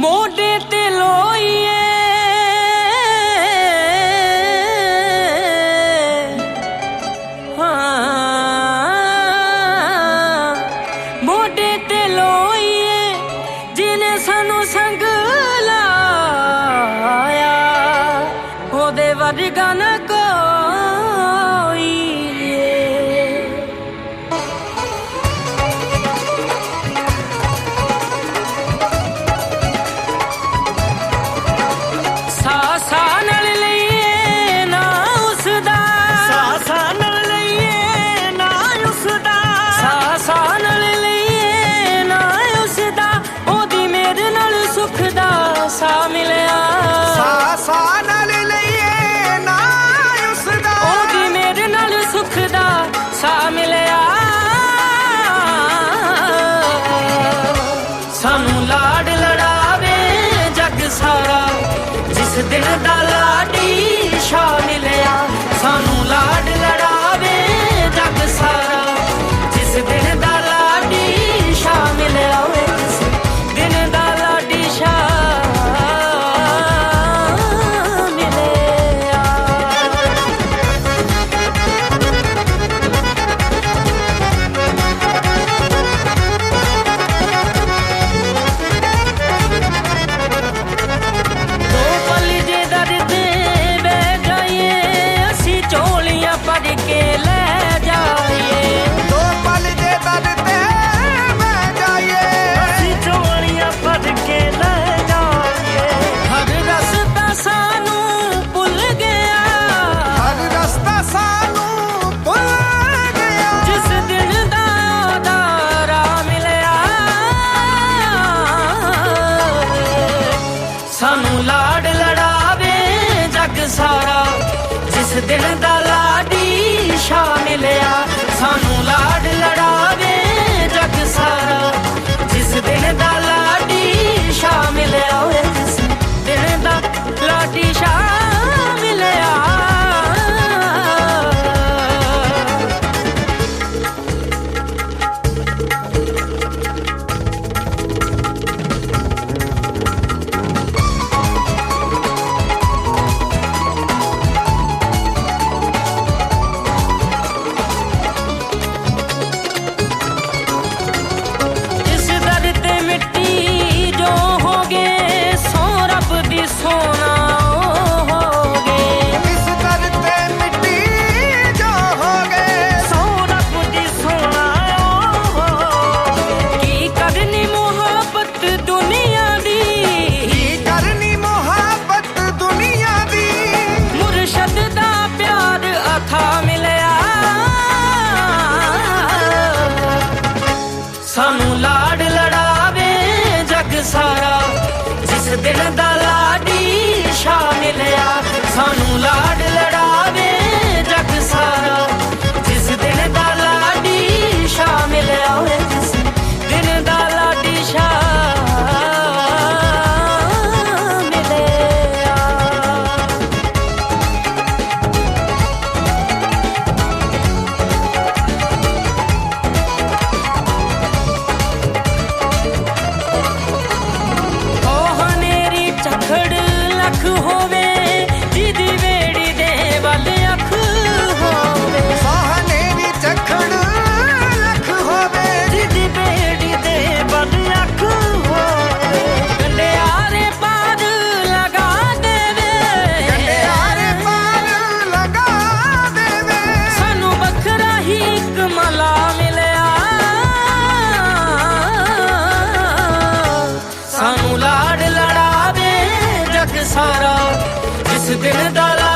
ਮੋਢੇ ਤੇ ਲੋਈਏ। ਸਾਨੂੰ ਸੰਗ ਲਾਇਆ। ਉਹਦੇ ਵਰਗਾ ਨਾ ਦਿਨ ਦਾ ਲਾਡੀ ਦਿਨ ਦਾ ਲਾਡੀ ਸ਼ਾ ਮਿਲਿਆ ਸਾਨੂੰ se. ਹੋਵੇ ਜਿਹਦੀ ਵੇੜੀ ਹੋਵੇ। ਲਗਾ ਦੇਵੇ। ਲਗਾ ਸਾਨੂੰ ਵੱਖਰਾ ਹੀ ਕਮਲਾ ਮਿਲਿਆ। ਸਾਨੂੰ ਲਾਡ ਸਾਰਾ ਜਿਸ ਦਿਨ ਦਾ